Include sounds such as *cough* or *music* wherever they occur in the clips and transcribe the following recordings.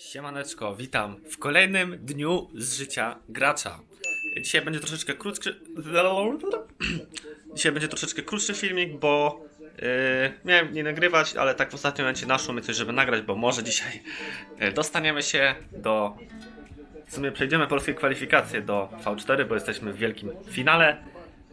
Siemaneczko, witam w kolejnym dniu z życia gracza. Dzisiaj będzie troszeczkę krótszy. Dzisiaj będzie troszeczkę krótszy filmik, bo yy, miałem nie nagrywać, ale tak w ostatnim momencie naszło mi coś, żeby nagrać, bo może dzisiaj yy, dostaniemy się do. W sumie przejdziemy polskie kwalifikacje do V4, bo jesteśmy w wielkim finale.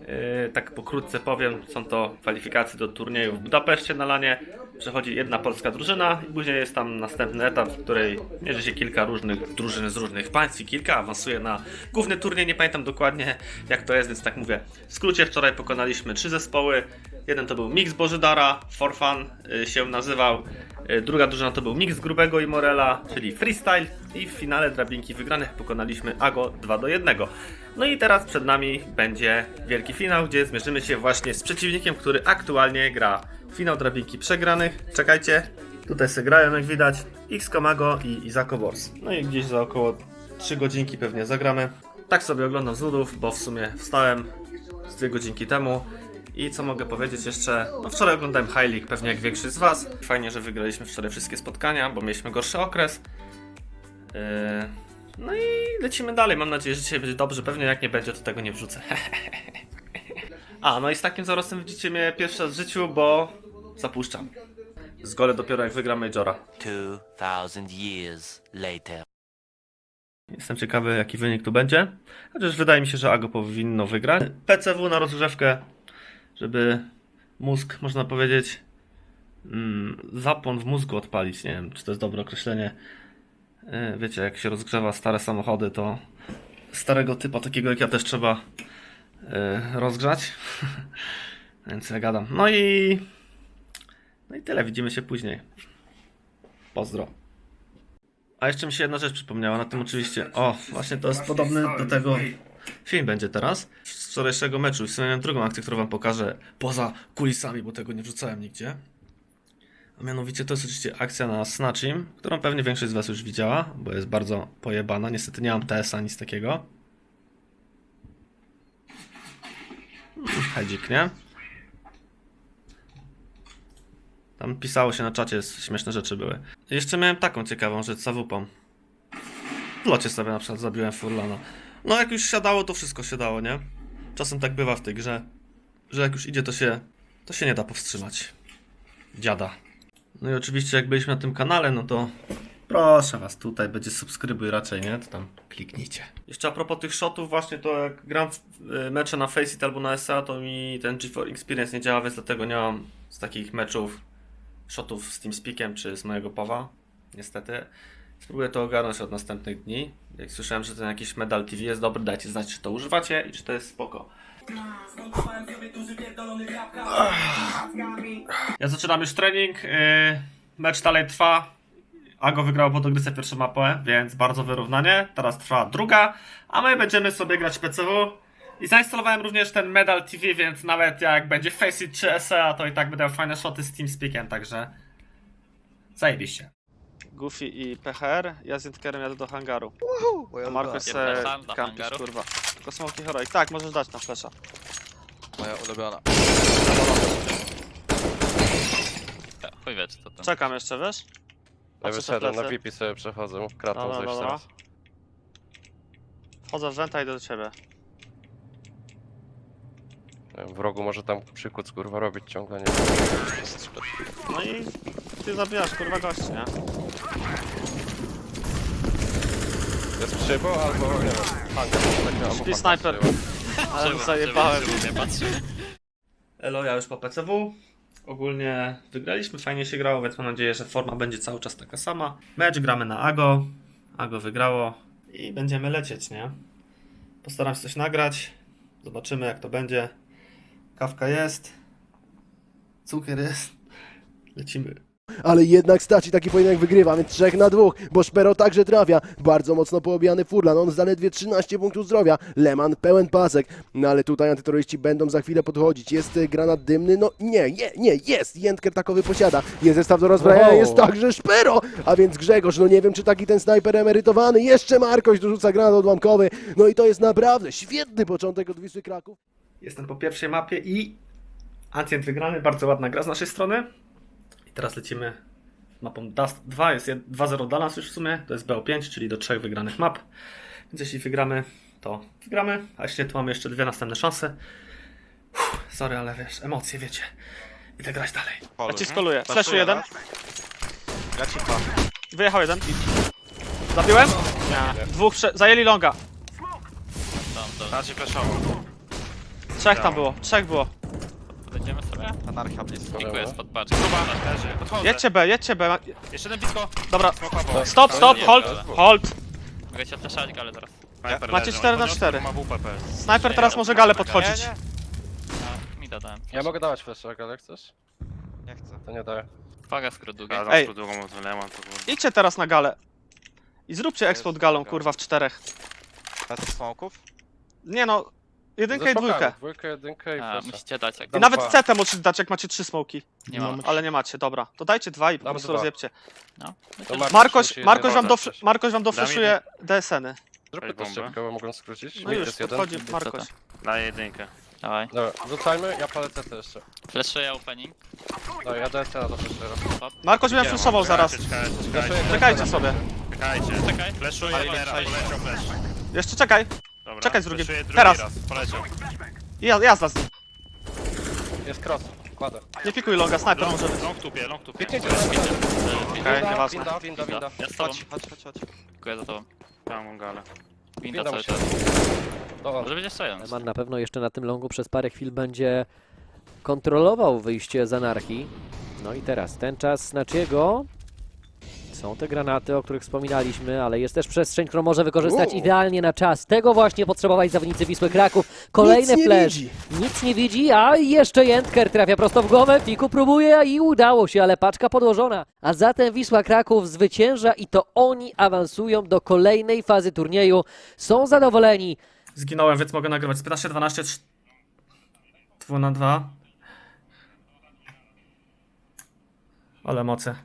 Yy, tak pokrótce powiem, są to kwalifikacje do turnieju w Budapeszcie na lanie. Przechodzi jedna polska drużyna i później jest tam następny etap, w której mierzy się kilka różnych drużyn z różnych państw i kilka awansuje na główny turniej. Nie pamiętam dokładnie jak to jest, więc tak mówię. W skrócie wczoraj pokonaliśmy trzy zespoły. Jeden to był Mix Bożydara, For Fun yy, się nazywał. Yy, Druga drużyna to był Mix Grubego i Morela, czyli Freestyle. I w finale drabinki wygranych pokonaliśmy Ago 2 do 1. No i teraz przed nami będzie wielki finał, gdzie zmierzymy się właśnie z przeciwnikiem, który aktualnie gra finał drabinki przegranych. Czekajcie, tutaj sobie grają jak widać X Komago i Izako. No i gdzieś za około 3 godzinki pewnie zagramy. Tak sobie oglądam z nudów, bo w sumie wstałem z 2 godzinki temu. I co mogę powiedzieć jeszcze? No wczoraj oglądałem High League, pewnie jak większość z Was. Fajnie, że wygraliśmy wczoraj wszystkie spotkania, bo mieliśmy gorszy okres. Yy, no i lecimy dalej. Mam nadzieję, że dzisiaj będzie dobrze. Pewnie jak nie będzie, to tego nie wrzucę. *laughs* A, no i z takim zarostem widzicie mnie pierwszy raz w życiu, bo zapuszczam. Zgolę dopiero jak wygram Majora. 2000 years later. Jestem ciekawy, jaki wynik tu będzie. Chociaż wydaje mi się, że Ago powinno wygrać. PCW na rozgrzewkę, żeby mózg, można powiedzieć, mm, zapłon w mózgu odpalić. Nie wiem, czy to jest dobre określenie. Yy, Wiecie, jak się rozgrzewa stare samochody, to starego typa, takiego jak ja też trzeba yy, rozgrzać. *laughs* Więc ja gadam. No i. No i tyle, widzimy się później. Pozdro. A jeszcze mi się jedna rzecz przypomniała, na tym oczywiście. O, właśnie to jest podobny do tego. Film będzie teraz. Z wczorajszego meczu. W sumie miałem drugą akcję, którą wam pokażę poza kulisami, bo tego nie wrzucałem nigdzie. Mianowicie to jest oczywiście akcja na Snatchim, którą pewnie większość z was już widziała, bo jest bardzo pojebana. Niestety nie mam TS-a, nic takiego. Hedzik, nie? Tam pisało się na czacie, śmieszne rzeczy były. Jeszcze miałem taką ciekawą rzecz z AWP. W locie sobie na przykład zabiłem Furlana. No jak już siadało, to wszystko siadało, nie? Czasem tak bywa w tej grze, że jak już idzie, to się, to się nie da powstrzymać. Dziada. No i oczywiście jak byliśmy na tym kanale, no to proszę was, tutaj będzie subskrybuj raczej, nie? To tam kliknijcie. Jeszcze a propos tych shotów, właśnie to jak gram w y, mecze na Faceit albo na SA, to mi ten G4 Experience nie działa, więc dlatego nie mam z takich meczów shotów z TeamSpeakiem czy z mojego powa. Niestety. Spróbuję to ogarnąć od następnych dni. Jak słyszałem, że ten jakiś medal TV jest dobry, dajcie znać, czy to używacie i czy to jest spoko. Ja zaczynam już trening. Yy, mecz dalej trwa. Ago wygrał po dogrywce pierwszą mapę, więc bardzo wyrównanie. Teraz trwa druga, a my będziemy sobie grać PCW. I zainstalowałem również ten Medal TV, więc nawet jak będzie Faceit czy SEA, to i tak będę miał fajne shoty z TeamSpeakiem, także zajebiście. Goofy i PHR, ja z Jentkerem jadę do hangaru. A Marko se Zapraszam do kampisz, hangaru. kurwa. Tylko smoki heroik. Tak, możesz dać na flesza. Moja ulubiona. Ja, chuj wie, czy to ten. Czekam jeszcze, wiesz? Ja Patrzę wyszedłem plecy. na pipi sobie przechodzę, kratą Dobra, zejść dobra. teraz. Wchodzę w wenta i idę do ciebie. Nie wiem, W rogu może tam przykuc kurwa robić ciągle, nie No i ty zabijasz kurwa gości, nie? Jest szybą albo nie wiem, hangar czy tak albo Śpi snajper. szyba. Ale zajebałem. Elo, ja już po PCW. Ogólnie wygraliśmy, fajnie się grało, więc mam nadzieję, że forma będzie cały czas taka sama. Mecz gramy na Ago. Ago wygrało i będziemy lecieć, nie? Postaram się coś nagrać. Zobaczymy jak to będzie. Kawka jest. Cukier jest. Lecimy. Ale jednak Staci taki pojedynek wygrywa, więc 3 na 2, bo Szpero także trafia. Bardzo mocno poobijany Furlan, on zaledwie 13 punktów zdrowia. Leman pełen pasek, no ale tutaj antyterroryści będą za chwilę podchodzić. Jest y, granat dymny, no nie, nie, nie, jest! Jędker takowy posiada. Jest zestaw do rozbrajania, O. jest także Szpero! A więc Grzegorz, no nie wiem czy taki ten snajper emerytowany. Jeszcze Markoś dorzuca granat odłamkowy. No i to jest naprawdę świetny początek od Wisły Kraków. Jestem po pierwszej mapie i Ancient wygrany, bardzo ładna gra z naszej strony. I teraz lecimy mapą Dust 2. Jest jed- 2-0 dla nas już w sumie. To jest BO5, czyli do trzech wygranych map. Więc jeśli wygramy, to wygramy. A jeśli nie, to mamy jeszcze dwie następne szanse. Uff, sorry, ale wiesz, emocje, wiecie. Idę grać dalej. Ja ci skoluję. Flashu jeden. Ja ci dwa. Wyjechał jeden. Zabiłem? Nie. Dwóch prze... zajęli longa. Tam, to Ja ci flashował. Trzech tam było. Trzech było. podejdziemy sobie. Anarcha blisko. Dziękuję, spod paczki. Leży. Podchodzę. Jedźcie B, jedźcie B. Ma- Jeszcze jeden blisko. Dobra. Stop, stop, hold, hold. Mogę się fleszać galę teraz. Sniper Macie leży. 4 na On 4. Ma WPP. Snajper teraz może galę podchodzić. Nie, nie. A, mi dodałem. Ja mogę dawać fleszek, ale chcesz? Nie chcę. To nie daję. Uwaga, skrót długi. Ej. długą to. Idźcie teraz na galę. I zróbcie explode galą, kurwa, w czterech. Bez smoków? Nie no, jedynkę i dwójkę. Dwójkę, jedynkę i A, musicie dać jak I nawet dwa. CT możecie dać, jak macie trzy smoki. nie mam. Ale nie macie, dobra. To dajcie dwa i po Dam prostu dwa. rozjebcie. No. To Markoś Markoś, musi Markoś wam, dodać. Markoś wam dofreszuje DSN-y. Zróbmy to szybko, bo mogą skrócić. No Mid już, jest jeden. podchodzi Markoś. Na jedynkę. Dawaj. Dobra, rzucajmy, ja palę CT jeszcze. Fleszuję opening. Dobra, ja DSC na to flashuję. Markoś mnie flashował zaraz. Flashuję Czekajcie DSC. sobie. Czekajcie. Czekaj. Fleszuję poleciał flash. Jeszcze czekaj. Dobra, Czekaj z drugim. drugi Teraz. Raz. Poleciał. Ja- jazda z nim. Jest cross, kładę. Nie pikuj longa, snajper Long, może być. long tupie, long tupie. Piknięcie. Okej, nieważne. Winda, winda, winda. Ja z tobą. Chodź, chodź, chodź, chodź. Dziękuję za tobą. Tam galę. Winda Winda cały musi- czas. To on. Może będzie jeden. Leman na pewno jeszcze na tym longu przez parę chwil będzie kontrolował wyjście z anarchii. No i teraz ten czas Snachiego. Są te granaty, o których wspominaliśmy, ale jest też przestrzeń, którą może wykorzystać Uuu. idealnie na czas. Tego właśnie potrzebowali zawodnicy Wisły Kraków. Kolejny Nic flash. widzi. Nic nie widzi, a jeszcze Jędker trafia prosto w głowę. Fiku próbuje i udało się, ale paczka podłożona. A zatem Wisła Kraków zwycięża i to oni awansują do kolejnej fazy turnieju. Są zadowoleni. Zginąłem, więc mogę nagrywać. 15-12, 2 na 2. Ale emocje.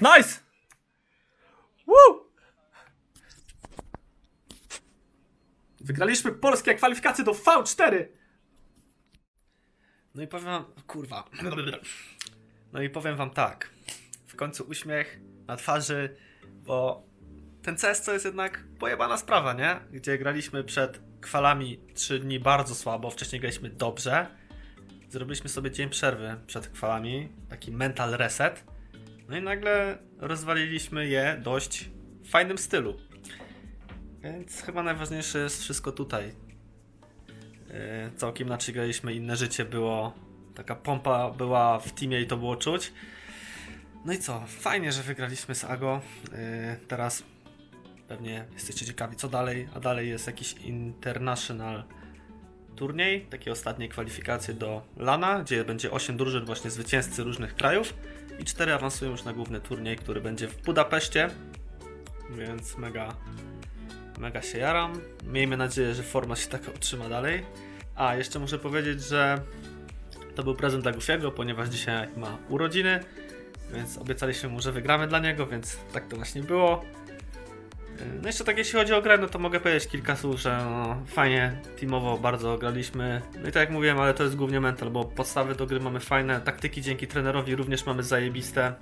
Nice! Woo! Wygraliśmy polskie kwalifikacje do V4! No i powiem wam, kurwa. No i powiem wam tak. W końcu uśmiech na twarzy, bo ten CS to jest jednak pojebana sprawa, nie? Gdzie graliśmy przed kwalami 3 dni bardzo słabo, wcześniej graliśmy dobrze. Zrobiliśmy sobie dzień przerwy przed kwalami, taki mental reset. No i nagle rozwaliliśmy je dość w fajnym stylu. Więc chyba najważniejsze jest wszystko tutaj. Yy, całkiem inaczej graliśmy, inne życie było. Taka pompa była w teamie i to było czuć. No i co? Fajnie, że wygraliśmy z Ago. Yy, teraz Pewnie jesteście ciekawi, co dalej. A dalej jest jakiś international turniej, takie ostatnie kwalifikacje do Lana, gdzie będzie 8 drużyn, właśnie zwycięzcy różnych krajów. I 4 awansują już na główny turniej, który będzie w Budapeszcie. Więc mega, mega się jaram. Miejmy nadzieję, że forma się taka utrzyma dalej. A, jeszcze muszę powiedzieć, że to był prezent dla Goofiego, ponieważ dzisiaj ma urodziny. Więc obiecaliśmy mu, że wygramy dla niego, więc tak to właśnie było. No jeszcze tak jeśli chodzi o grę, no to mogę powiedzieć kilka słów, że no, fajnie teamowo bardzo graliśmy. No i tak jak mówiłem, ale to jest głównie mental, bo podstawy do gry mamy fajne, taktyki dzięki trenerowi również mamy zajebiste.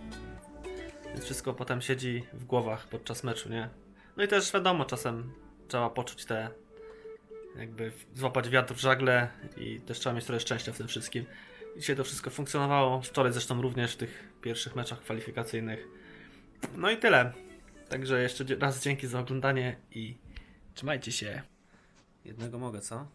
Więc wszystko potem siedzi w głowach podczas meczu, nie? No i też wiadomo, czasem trzeba poczuć te jakby złapać wiatr w żagle i też trzeba mieć trochę szczęścia w tym wszystkim. Dzisiaj to wszystko funkcjonowało, wczoraj zresztą również w tych pierwszych meczach kwalifikacyjnych. No i tyle. Także jeszcze raz dzięki za oglądanie i trzymajcie się. Jednego mogę, co?